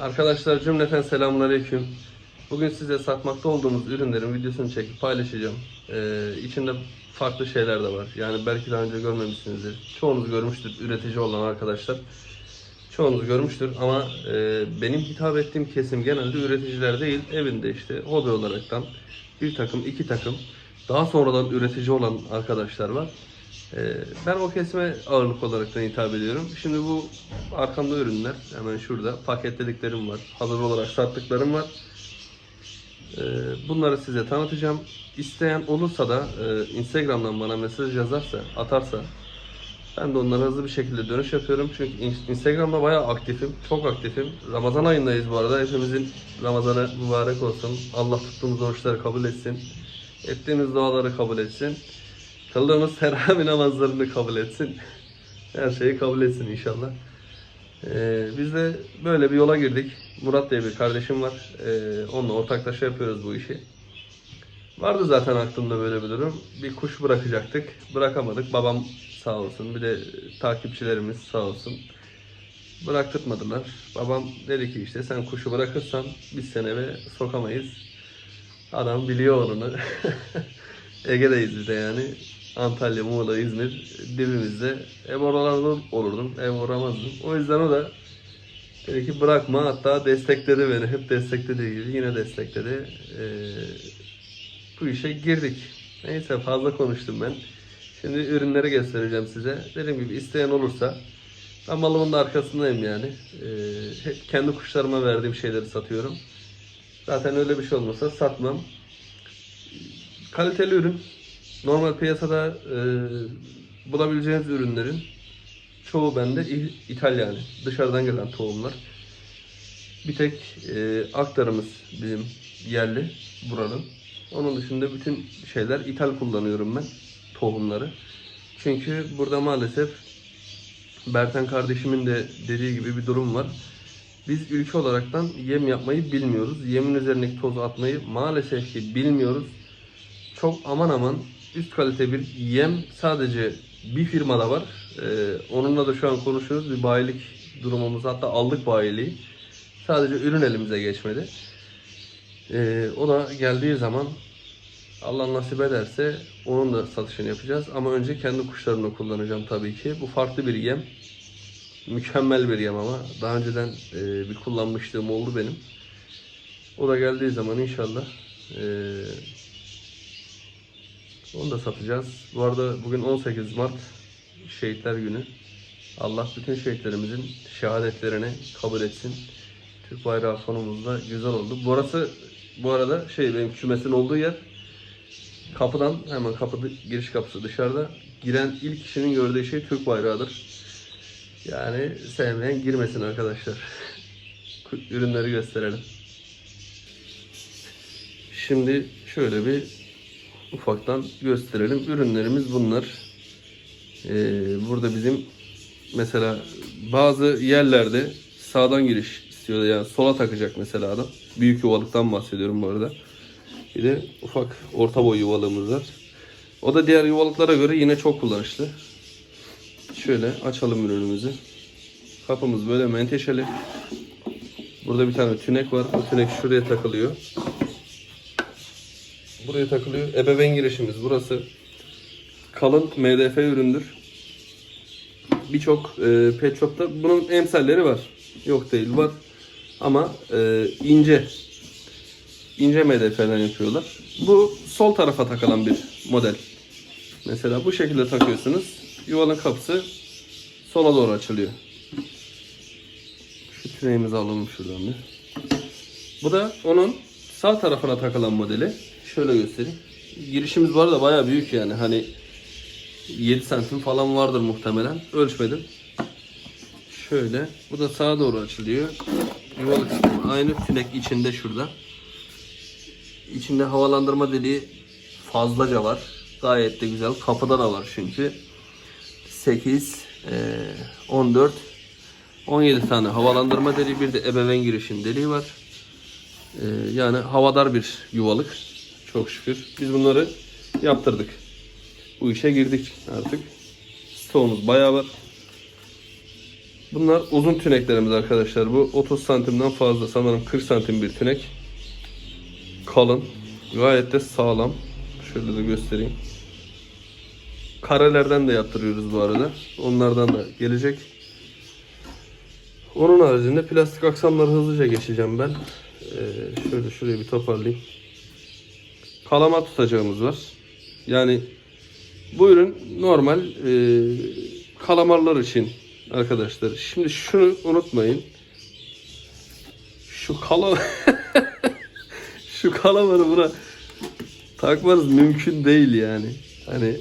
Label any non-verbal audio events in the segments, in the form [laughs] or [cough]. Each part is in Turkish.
Arkadaşlar cümleten selamünaleyküm. Bugün size satmakta olduğumuz ürünlerin videosunu çekip paylaşacağım. Ee, içinde farklı şeyler de var. Yani belki daha önce görmemişsinizdir. Çoğunuz görmüştür üretici olan arkadaşlar. Çoğunuz görmüştür ama e, benim hitap ettiğim kesim genelde üreticiler değil. Evinde işte hobi olaraktan bir takım, iki takım daha sonradan üretici olan arkadaşlar var. Ee, ben o kesime ağırlık olarak hitap ediyorum. Şimdi bu arkamda ürünler. Hemen şurada paketlediklerim var. Hazır olarak sattıklarım var. Ee, bunları size tanıtacağım. İsteyen olursa da e, Instagram'dan bana mesaj yazarsa, atarsa ben de onlara hızlı bir şekilde dönüş yapıyorum. Çünkü in- Instagram'da bayağı aktifim. Çok aktifim. Ramazan ayındayız bu arada. Hepimizin Ramazanı mübarek olsun. Allah tuttuğumuz oruçları kabul etsin. Ettiğimiz duaları kabul etsin. Kıldığımız teravih namazlarını kabul etsin. Her şeyi kabul etsin inşallah. Ee, biz de böyle bir yola girdik. Murat diye bir kardeşim var. Ee, onunla ortaklaşa yapıyoruz bu işi. Vardı zaten aklımda böyle bir durum. Bir kuş bırakacaktık. Bırakamadık. Babam sağ olsun. Bir de takipçilerimiz sağ olsun. Bıraktırmadılar. Babam dedi ki işte sen kuşu bırakırsan biz seni eve sokamayız. Adam biliyor onu. [laughs] Ege'deyiz biz de yani. Antalya, Muğla, İzmir dibimizde. Ev oralarda olurdum, ev uğramazdım. O yüzden o da dedi ki bırakma hatta destekledi beni. Hep desteklediği gibi yine destekledi. Ee, bu işe girdik. Neyse fazla konuştum ben. Şimdi ürünleri göstereceğim size. Dediğim gibi isteyen olursa ben malımın da arkasındayım yani. Ee, hep kendi kuşlarıma verdiğim şeyleri satıyorum. Zaten öyle bir şey olmasa satmam. Kaliteli ürün. Normal piyasada e, bulabileceğiniz ürünlerin çoğu bende İtalyan. Dışarıdan gelen tohumlar. Bir tek e, aktarımız bizim yerli buranın. Onun dışında bütün şeyler ithal kullanıyorum ben. Tohumları. Çünkü burada maalesef Berten kardeşimin de dediği gibi bir durum var. Biz ülke olaraktan yem yapmayı bilmiyoruz. Yemin üzerindeki tozu atmayı maalesef ki bilmiyoruz. Çok aman aman üst kalite bir yem sadece bir firmada var. Ee, onunla da şu an konuşuyoruz. Bir bayilik durumumuz hatta aldık bayiliği. Sadece ürün elimize geçmedi. Ee, o da geldiği zaman Allah nasip ederse onun da satışını yapacağız. Ama önce kendi kuşlarımla kullanacağım tabii ki. Bu farklı bir yem. Mükemmel bir yem ama. Daha önceden e, bir kullanmışlığım oldu benim. O da geldiği zaman inşallah e, onu da satacağız. Bu arada bugün 18 Mart Şehitler Günü. Allah bütün şehitlerimizin şehadetlerini kabul etsin. Türk bayrağı sonumuzda güzel oldu. Burası bu arada şey benim kümesin olduğu yer. Kapıdan hemen kapı giriş kapısı dışarıda. Giren ilk kişinin gördüğü şey Türk bayrağıdır. Yani sevmeyen girmesin arkadaşlar. [laughs] Ürünleri gösterelim. Şimdi şöyle bir ufaktan gösterelim. Ürünlerimiz bunlar. Ee, burada bizim mesela bazı yerlerde sağdan giriş istiyor yani sola takacak mesela adam. Büyük yuvalıktan bahsediyorum bu arada. Bir de ufak orta boy yuvalığımız var. O da diğer yuvalıklara göre yine çok kullanışlı. Şöyle açalım ürünümüzü. Kapımız böyle menteşeli. Burada bir tane tünek var. Bu tünek şuraya takılıyor. Buraya takılıyor. Ebeveyn girişimiz burası. Kalın MDF üründür. Birçok e, pet shop'ta bunun emsalleri var. Yok değil var. Ama e, ince ince MDF'den yapıyorlar. Bu sol tarafa takılan bir model. Mesela bu şekilde takıyorsunuz. Yuvanın kapısı sola doğru açılıyor. Şu tüneğimizi alalım şuradan bir. Bu da onun sağ tarafına takılan modeli. Şöyle göstereyim. Girişimiz var da bayağı büyük yani. Hani 7 santim falan vardır muhtemelen. Ölçmedim. Şöyle. Bu da sağa doğru açılıyor. Yuvalık aynı tünek içinde şurada. İçinde havalandırma deliği fazlaca var. Gayet de güzel. Kapıda da var çünkü. 8, eee, 14, 17 tane havalandırma deliği bir de ebeveyn girişim deliği var. Ee, yani havadar bir yuvalık. Çok şükür. Biz bunları yaptırdık. Bu işe girdik artık. Stoğumuz bayağı var. Bunlar uzun tüneklerimiz arkadaşlar. Bu 30 santimden fazla sanırım 40 santim bir tünek. Kalın. Gayet de sağlam. Şöyle de göstereyim. Karelerden de yaptırıyoruz bu arada. Onlardan da gelecek. Onun haricinde plastik aksamları hızlıca geçeceğim ben. Ee, şöyle şurayı bir toparlayayım. Kalama tutacağımız var. Yani bu ürün normal e, kalamarlar için arkadaşlar. Şimdi şunu unutmayın. Şu kala [laughs] şu kalamarı buna takmanız mümkün değil yani. Hani [laughs]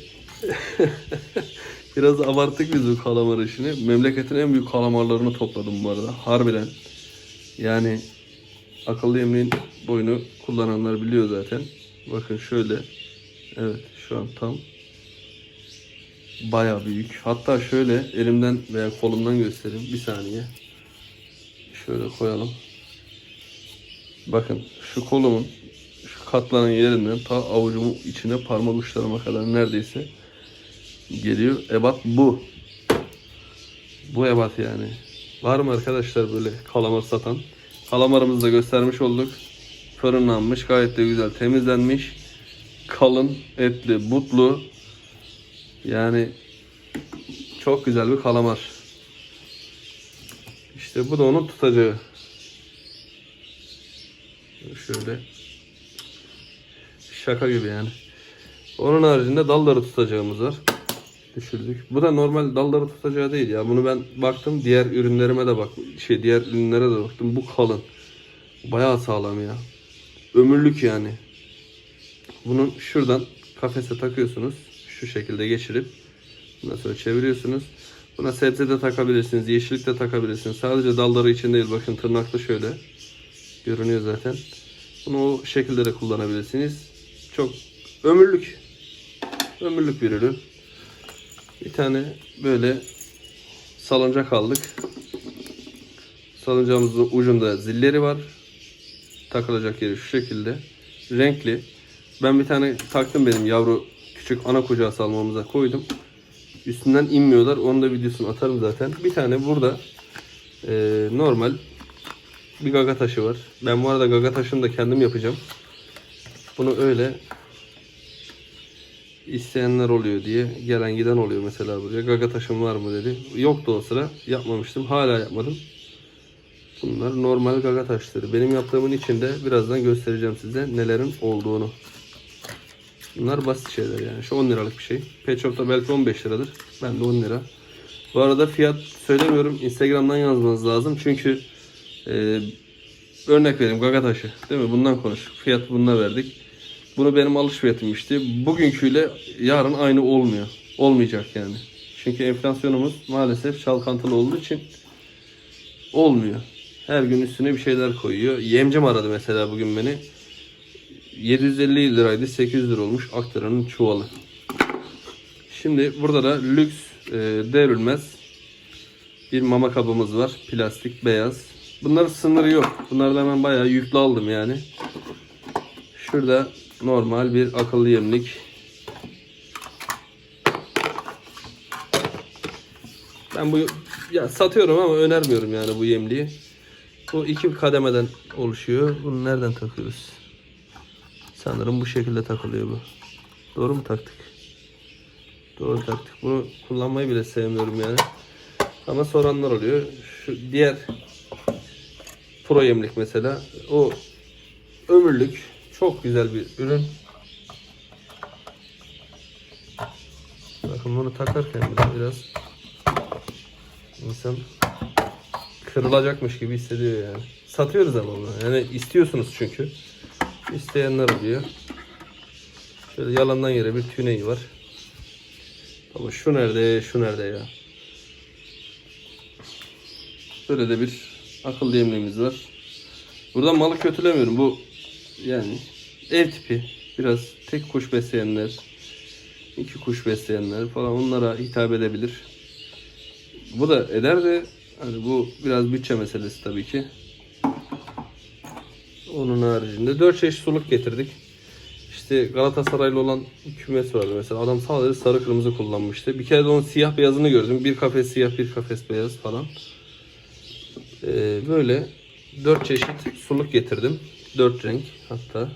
biraz abarttık biz bu kalamar işini. Memleketin en büyük kalamarlarını topladım bu arada. Harbiden. Yani akıllı yemeğin boyunu kullananlar biliyor zaten. Bakın şöyle. Evet şu an tam baya büyük. Hatta şöyle elimden veya kolumdan göstereyim. Bir saniye. Şöyle koyalım. Bakın şu kolumun şu katlanan yerinden ta avucumun içine parmak uçlarıma kadar neredeyse geliyor. Ebat bu. Bu ebat yani. Var mı arkadaşlar böyle kalamar satan? Kalamarımızı da göstermiş olduk. Fırınlanmış, gayet de güzel temizlenmiş. Kalın, etli, butlu. Yani çok güzel bir kalamar. İşte bu da onun tutacağı. Şöyle. Şaka gibi yani. Onun haricinde dalları tutacağımız var. Düşürdük. Bu da normal dalları tutacağı değil ya. Bunu ben baktım diğer ürünlerime de bak şey diğer ürünlere de baktım. Bu kalın. Bayağı sağlam ya. Ömürlük yani. Bunun şuradan kafese takıyorsunuz. Şu şekilde geçirip bundan sonra çeviriyorsunuz. Buna sebze de takabilirsiniz. Yeşillik de takabilirsiniz. Sadece dalları için değil. Bakın tırnaklı şöyle. Görünüyor zaten. Bunu o şekilde de kullanabilirsiniz. Çok ömürlük. Ömürlük bir ürün. Bir tane böyle salıncak aldık. Salıncağımızın ucunda zilleri var. Takılacak yeri şu şekilde. Renkli. Ben bir tane taktım benim yavru küçük ana kucağı salmamıza koydum. Üstünden inmiyorlar. Onun da videosunu atarım zaten. Bir tane burada e, normal bir gaga taşı var. Ben bu arada gaga taşını da kendim yapacağım. Bunu öyle isteyenler oluyor diye gelen giden oluyor mesela buraya. Gaga taşım var mı dedi. Yoktu o sıra. Yapmamıştım. Hala yapmadım. Bunlar normal gaga taşları. Benim yaptığımın içinde birazdan göstereceğim size nelerin olduğunu. Bunlar basit şeyler yani. Şu 10 liralık bir şey. Pet Shop'ta belki 15 liradır. Ben de 10 lira. Bu arada fiyat söylemiyorum. Instagram'dan yazmanız lazım. Çünkü e, örnek vereyim gaga taşı. Değil mi? Bundan konuş. Fiyat bununla verdik. Bunu benim alış fiyatıymıştı. Bugünküyle yarın aynı olmuyor. Olmayacak yani. Çünkü enflasyonumuz maalesef çalkantılı olduğu için olmuyor. Her gün üstüne bir şeyler koyuyor. Yemcim aradı mesela bugün beni. 750 liraydı 800 lira olmuş aktaranın çuvalı. Şimdi burada da lüks e, devrilmez bir mama kabımız var. Plastik beyaz. Bunların sınırı yok. Bunlardan ben bayağı yüklü aldım yani. Şurada normal bir akıllı yemlik. Ben bu ya satıyorum ama önermiyorum yani bu yemliği. Bu iki kademeden oluşuyor. Bunu nereden takıyoruz? Sanırım bu şekilde takılıyor bu. Doğru mu taktık? Doğru taktık. Bunu kullanmayı bile sevmiyorum yani. Ama soranlar oluyor. Şu diğer Pro yemlik mesela. O ömürlük. Çok güzel bir ürün. Bakın bunu takarken biraz insan kırılacakmış gibi hissediyor yani. Satıyoruz ama bunu. Yani istiyorsunuz çünkü. İsteyenler oluyor. Şöyle yalandan yere bir tüneyi var. Ama şu nerede, şu nerede ya? Böyle de bir akıllı yemliğimiz var. Burada malı kötülemiyorum. Bu yani ev tipi. Biraz tek kuş besleyenler, iki kuş besleyenler falan onlara hitap edebilir. Bu da eder de hani bu biraz bütçe meselesi tabii ki. Onun haricinde 4 çeşit suluk getirdik. İşte Galatasaraylı olan kümes vardı mesela. Adam sadece sarı kırmızı kullanmıştı. Bir kere de onun siyah beyazını gördüm. Bir kafes siyah, bir kafes beyaz falan. Ee, böyle dört çeşit suluk getirdim. Dört renk hatta.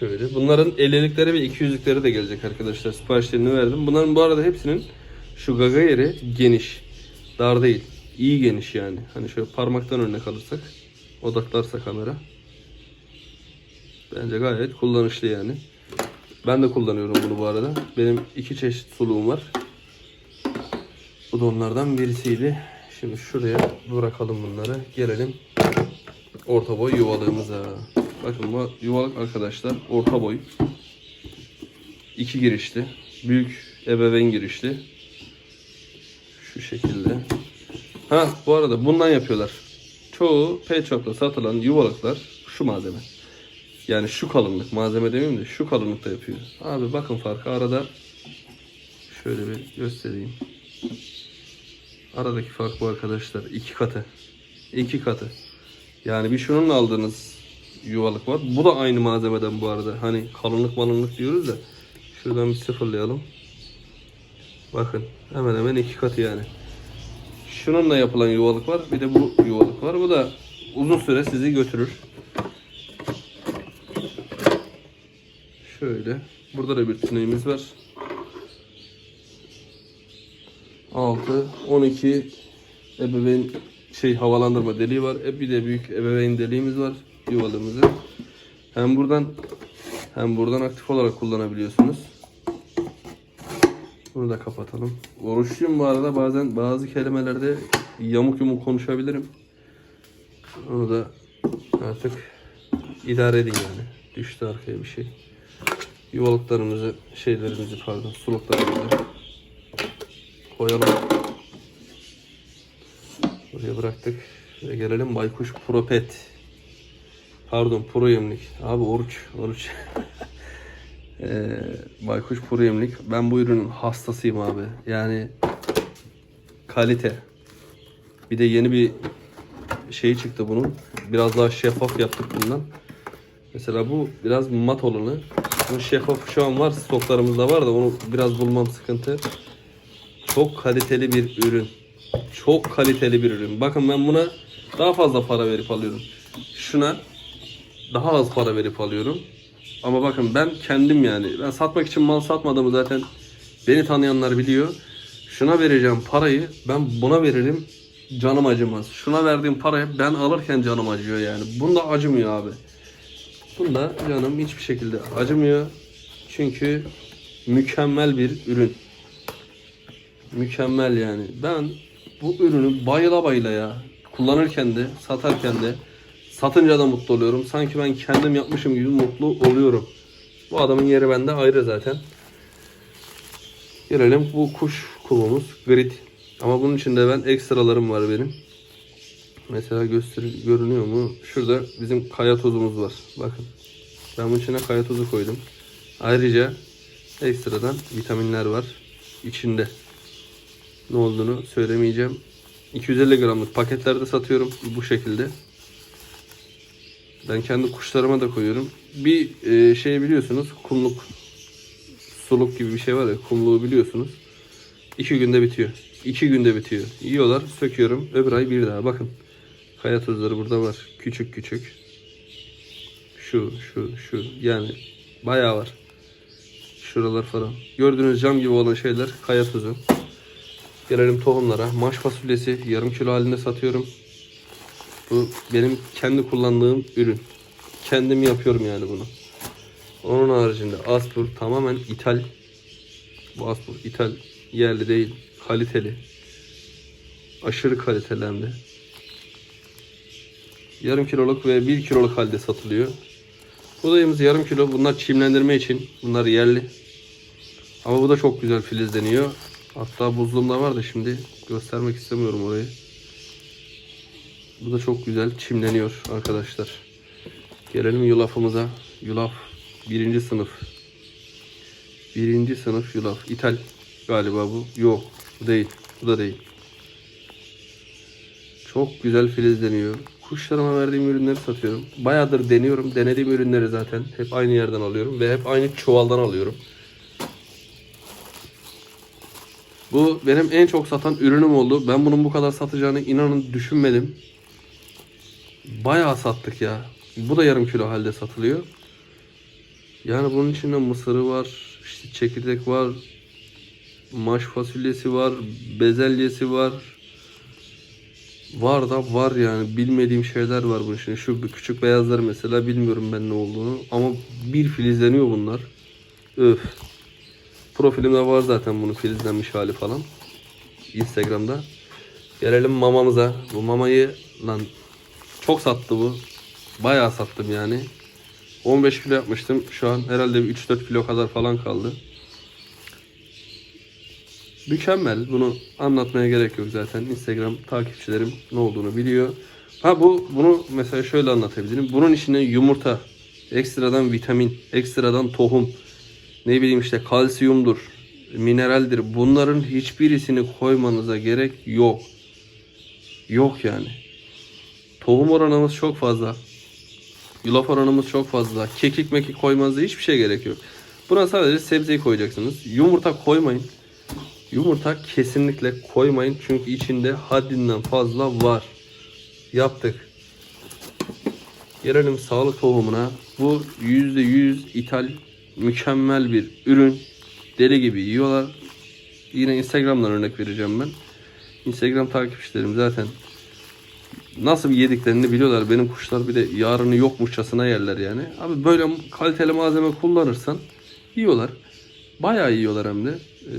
Şöyle. Bunların 50'likleri ve 200'lükleri de gelecek arkadaşlar. Siparişlerini verdim. Bunların bu arada hepsinin şu gaga yeri geniş. Dar değil. İyi geniş yani. Hani şöyle parmaktan örnek alırsak. Odaklarsa kamera. Bence gayet kullanışlı yani. Ben de kullanıyorum bunu bu arada. Benim iki çeşit suluğum var. Bu da onlardan birisiydi. Şimdi şuraya bırakalım bunları. Gelelim orta boy yuvalığımıza. Bakın bu yuvalık arkadaşlar orta boy. İki girişli. Büyük ebeveyn girişli. Şekilde. Ha bu arada bundan yapıyorlar. Çoğu pet shop'ta satılan yuvalıklar şu malzeme. Yani şu kalınlık malzeme demeyeyim de şu kalınlıkta yapıyor. Abi bakın farkı arada şöyle bir göstereyim. Aradaki fark bu arkadaşlar. iki katı. İki katı. Yani bir şununla aldığınız yuvalık var. Bu da aynı malzemeden bu arada. Hani kalınlık malınlık diyoruz da. Şuradan bir sıfırlayalım. Bakın hemen hemen iki katı yani. Şununla yapılan yuvalık var. Bir de bu yuvalık var. Bu da uzun süre sizi götürür. Şöyle. Burada da bir tüneğimiz var. 6, 12 ebeveyn şey havalandırma deliği var. E bir de büyük ebeveyn deliğimiz var yuvalığımızı. Hem buradan hem buradan aktif olarak kullanabiliyorsunuz. Bunu da kapatalım. Oruçluyum bu arada bazen bazı kelimelerde yamuk yumuk konuşabilirim. Onu da artık idare edin yani. Düştü arkaya bir şey. Yuvalıklarımızı, şeylerimizi pardon, suluklarımızı koyalım. Buraya bıraktık. Ve gelelim Baykuş Pro Pet. Pardon Pro Yemlik. Abi oruç. Oruç. [laughs] ee, Baykuş Pro Yemlik. Ben bu ürünün hastasıyım abi. Yani kalite. Bir de yeni bir şey çıktı bunun. Biraz daha şeffaf yaptık bundan. Mesela bu biraz mat olanı. Bunun şeffaf şu an var. Stoklarımızda var da onu biraz bulmam sıkıntı. Çok kaliteli bir ürün. Çok kaliteli bir ürün. Bakın ben buna daha fazla para verip alıyorum. Şuna daha az para verip alıyorum. Ama bakın ben kendim yani ben satmak için mal satmadığımı zaten beni tanıyanlar biliyor. Şuna vereceğim parayı ben buna veririm canım acımaz. Şuna verdiğim parayı ben alırken canım acıyor yani. Bunda acımıyor abi. Bunda canım hiçbir şekilde acımıyor. Çünkü mükemmel bir ürün. Mükemmel yani. Ben bu ürünü bayıla bayıla ya. Kullanırken de, satarken de, satınca da mutlu oluyorum. Sanki ben kendim yapmışım gibi mutlu oluyorum. Bu adamın yeri bende ayrı zaten. Gelelim bu kuş kulumuz grid. Ama bunun içinde ben ekstralarım var benim. Mesela göster görünüyor mu? Şurada bizim kaya tozumuz var. Bakın. Ben bunun içine kaya tozu koydum. Ayrıca ekstradan vitaminler var içinde ne olduğunu söylemeyeceğim. 250 gramlık paketlerde satıyorum bu şekilde. Ben kendi kuşlarıma da koyuyorum. Bir e, şey biliyorsunuz kumluk suluk gibi bir şey var ya kumluğu biliyorsunuz. İki günde bitiyor. İki günde bitiyor. Yiyorlar söküyorum öbür ay bir daha bakın. Kaya tuzları burada var. Küçük küçük. Şu şu şu yani bayağı var. Şuralar falan. Gördüğünüz cam gibi olan şeyler kaya tuzu. Gelelim tohumlara. Maş fasulyesi yarım kilo halinde satıyorum. Bu benim kendi kullandığım ürün. Kendim yapıyorum yani bunu. Onun haricinde Aspur tamamen ithal. Bu Aspur ithal. Yerli değil. Kaliteli. Aşırı kaliteli. Yarım kiloluk ve bir kiloluk halde satılıyor. Budayımız yarım kilo. Bunlar çimlendirme için. Bunlar yerli. Ama bu da çok güzel filizleniyor. Hatta buzluğumda var da şimdi göstermek istemiyorum orayı. Bu da çok güzel çimleniyor arkadaşlar. Gelelim yulafımıza. Yulaf birinci sınıf. Birinci sınıf yulaf. İthal galiba bu. Yok bu değil. Bu da değil. Çok güzel filizleniyor. Kuşlarıma verdiğim ürünleri satıyorum. Bayağıdır deniyorum. Denediğim ürünleri zaten hep aynı yerden alıyorum ve hep aynı çuvaldan alıyorum. Bu benim en çok satan ürünüm oldu. Ben bunun bu kadar satacağını inanın düşünmedim. Bayağı sattık ya. Bu da yarım kilo halde satılıyor. Yani bunun içinde mısırı var, işte çekirdek var, maş fasulyesi var, bezelyesi var. Var da var yani bilmediğim şeyler var bunun içinde. Şu küçük beyazlar mesela bilmiyorum ben ne olduğunu ama bir filizleniyor bunlar. Öf. Profilimde var zaten bunun filizlenmiş hali falan. Instagram'da. Gelelim mamamıza. Bu mamayı lan çok sattı bu. Bayağı sattım yani. 15 kilo yapmıştım. Şu an herhalde bir 3-4 kilo kadar falan kaldı. Mükemmel. Bunu anlatmaya gerek yok zaten. Instagram takipçilerim ne olduğunu biliyor. Ha bu bunu mesela şöyle anlatabilirim. Bunun içine yumurta, ekstradan vitamin, ekstradan tohum, ne bileyim işte kalsiyumdur, mineraldir. Bunların hiçbirisini koymanıza gerek yok. Yok yani. Tohum oranımız çok fazla. Yulaf oranımız çok fazla. Kekik mekik koymanıza hiçbir şey gerek yok. Buna sadece sebzeyi koyacaksınız. Yumurta koymayın. Yumurta kesinlikle koymayın çünkü içinde haddinden fazla var. Yaptık. Gelelim sağlık tohumuna. Bu %100 ithal mükemmel bir ürün. Deli gibi yiyorlar. Yine Instagram'dan örnek vereceğim ben. Instagram takipçilerim zaten nasıl yediklerini biliyorlar. Benim kuşlar bir de yarını yokmuşçasına yerler yani. Abi böyle kaliteli malzeme kullanırsan yiyorlar. Bayağı yiyorlar hem de. Ee,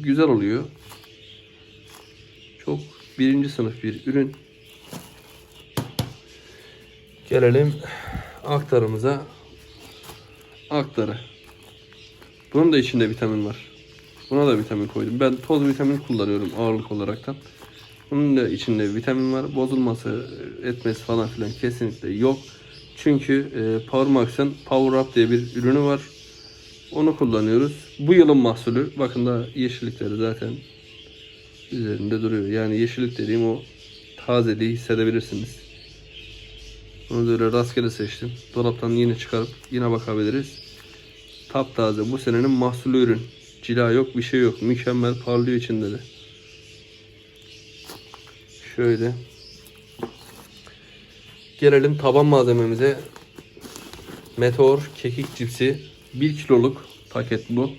güzel oluyor. Çok birinci sınıf bir ürün. Gelelim aktarımıza. Aktarı. Bunun da içinde vitamin var. Buna da vitamin koydum. Ben toz vitamin kullanıyorum ağırlık olaraktan. Bunun da içinde vitamin var. Bozulması, etmesi falan filan kesinlikle yok. Çünkü e, Power Max'ın Power Up diye bir ürünü var. Onu kullanıyoruz. Bu yılın mahsulü. Bakın da yeşillikleri zaten üzerinde duruyor. Yani yeşillik dediğim o tazeliği hissedebilirsiniz. Onu da öyle rastgele seçtim. Dolaptan yine çıkarıp yine bakabiliriz. Taptaze bu senenin mahsulü ürün. Cila yok bir şey yok. Mükemmel parlıyor içinde de. Şöyle. Gelelim taban malzememize. Meteor kekik cipsi 1 kiloluk paket bu.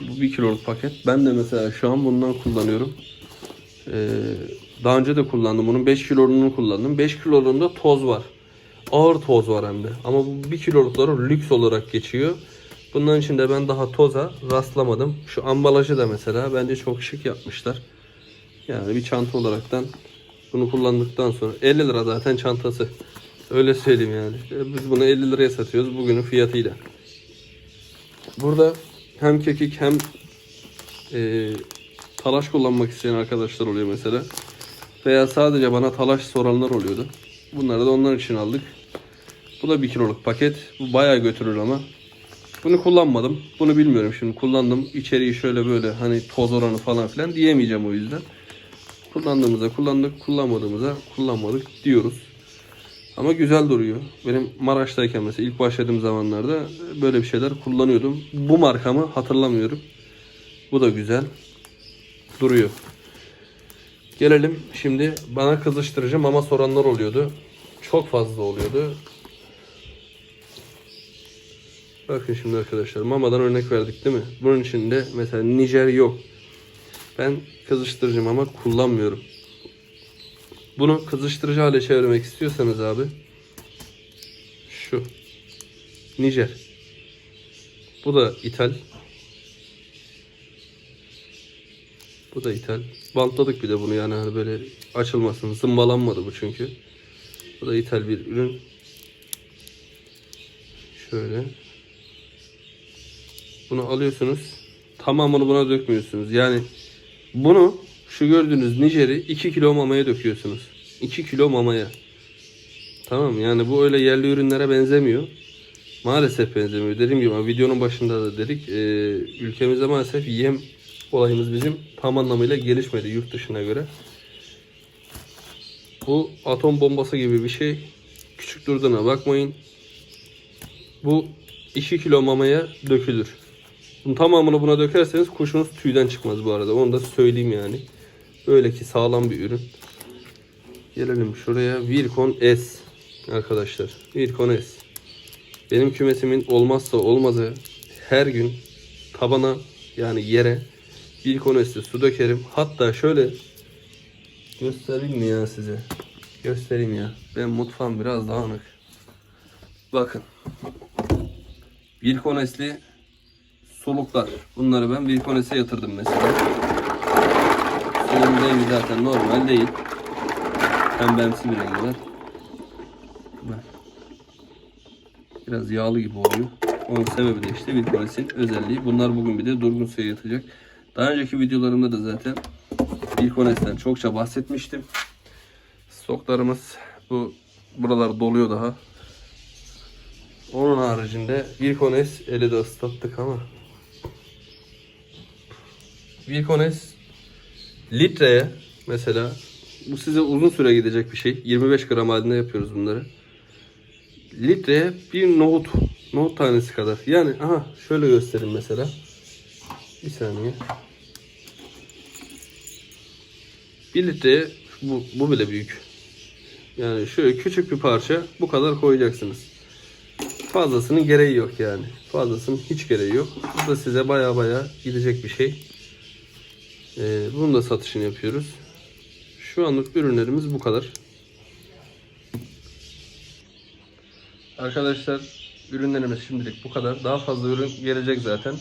Bu 1 kiloluk paket. Ben de mesela şu an bundan kullanıyorum. Ee, daha önce de kullandım. Bunun 5 kilolunu kullandım. 5 kilolunda toz var. Ağır toz var hem de. Ama bu 1 kilolukları lüks olarak geçiyor. Bunların içinde ben daha toza rastlamadım. Şu ambalajı da mesela bence çok şık yapmışlar. Yani bir çanta olaraktan bunu kullandıktan sonra 50 lira zaten çantası. Öyle söyleyeyim yani. E, Biz bunu 50 liraya satıyoruz bugünün fiyatıyla. Burada hem kekik hem e, talaş kullanmak isteyen arkadaşlar oluyor mesela. Veya sadece bana talaş soranlar oluyordu. Bunları da onlar için aldık. Bu da 1 kiloluk paket. Bu bayağı götürür ama. Bunu kullanmadım. Bunu bilmiyorum şimdi. Kullandım. İçeriği şöyle böyle hani toz oranı falan filan diyemeyeceğim o yüzden. Kullandığımıza kullandık, kullanmadığımıza kullanmadık diyoruz. Ama güzel duruyor. Benim Maraş'tayken mesela ilk başladığım zamanlarda böyle bir şeyler kullanıyordum. Bu markamı hatırlamıyorum. Bu da güzel. Duruyor. Gelelim şimdi bana kızıştırıcı mama soranlar oluyordu. Çok fazla oluyordu. Bakın şimdi arkadaşlar mamadan örnek verdik değil mi? Bunun içinde mesela Nijer yok. Ben kızıştırıcı mama kullanmıyorum. Bunu kızıştırıcı hale çevirmek istiyorsanız abi şu Nijer. Bu da ithal. Bu da ithal. Bantladık bir de bunu yani hani böyle açılmasın. Zımbalanmadı bu çünkü. Bu da ithal bir ürün. Şöyle. Bunu alıyorsunuz. Tamamını buna dökmüyorsunuz. Yani bunu şu gördüğünüz Nijer'i 2 kilo mamaya döküyorsunuz. 2 kilo mamaya. Tamam yani bu öyle yerli ürünlere benzemiyor. Maalesef benzemiyor. Dediğim gibi videonun başında da dedik. e, ülkemizde maalesef yem olayımız bizim tam anlamıyla gelişmedi yurt dışına göre. Bu atom bombası gibi bir şey. Küçük durduğuna bakmayın. Bu 2 kilo mamaya dökülür. Bunun tamamını buna dökerseniz kuşunuz tüyden çıkmaz bu arada. Onu da söyleyeyim yani. Böyle ki sağlam bir ürün. Gelelim şuraya. Virkon S arkadaşlar. Virkon S. Benim kümesimin olmazsa olmazı her gün tabana yani yere Virkon S'li su dökerim. Hatta şöyle göstereyim mi ya size? Göstereyim ya. Ben mutfağım biraz dağınık. Bakın. Vilkonesli soluklar. Bunları ben Vilkones'e yatırdım mesela. Suyun rengi zaten normal değil. Pembemsi bir rengi. Biraz yağlı gibi oluyor. Onun sebebi de işte Vilkones'in özelliği. Bunlar bugün bir de durgun suya yatacak. Daha önceki videolarımda da zaten Vilkones'ten çokça bahsetmiştim. Stoklarımız bu buralar doluyor daha. Onun haricinde Vilkones eli de ıslattık ama Vilkones litreye mesela bu size uzun süre gidecek bir şey. 25 gram halinde yapıyoruz bunları. Litreye bir nohut nohut tanesi kadar. Yani aha şöyle göstereyim mesela. Bir saniye. Bir litreye bu, bu bile büyük. Yani şöyle küçük bir parça bu kadar koyacaksınız. Fazlasının gereği yok yani. Fazlasının hiç gereği yok. Bu da size baya baya gidecek bir şey. Ee, bunun da satışını yapıyoruz. Şu anlık ürünlerimiz bu kadar. Arkadaşlar ürünlerimiz şimdilik bu kadar. Daha fazla ürün gelecek zaten.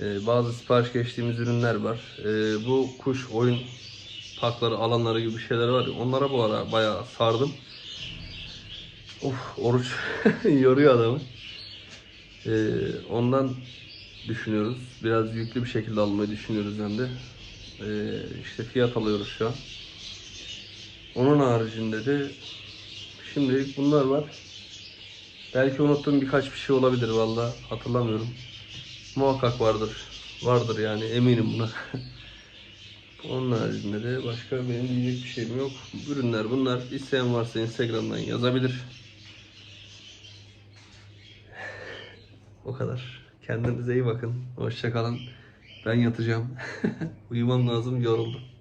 Ee, bazı sipariş geçtiğimiz ürünler var. Ee, bu kuş oyun parkları alanları gibi şeyler var onlara bu ara bayağı sardım. Of oruç [laughs] yoruyor adamı. Ee, ondan düşünüyoruz. Biraz yüklü bir şekilde almayı düşünüyoruz hem de. Ee, işte fiyat alıyoruz şu an. Onun haricinde de şimdilik bunlar var. Belki unuttuğum birkaç bir şey olabilir valla hatırlamıyorum. Muhakkak vardır. Vardır yani eminim buna. [laughs] Onun haricinde de başka benim diyecek bir şeyim yok. Ürünler bunlar. İsteyen varsa Instagram'dan yazabilir. [sighs] O kadar. Kendinize iyi bakın. Hoşçakalın. Ben yatacağım. [laughs] Uyumam lazım. Yoruldum.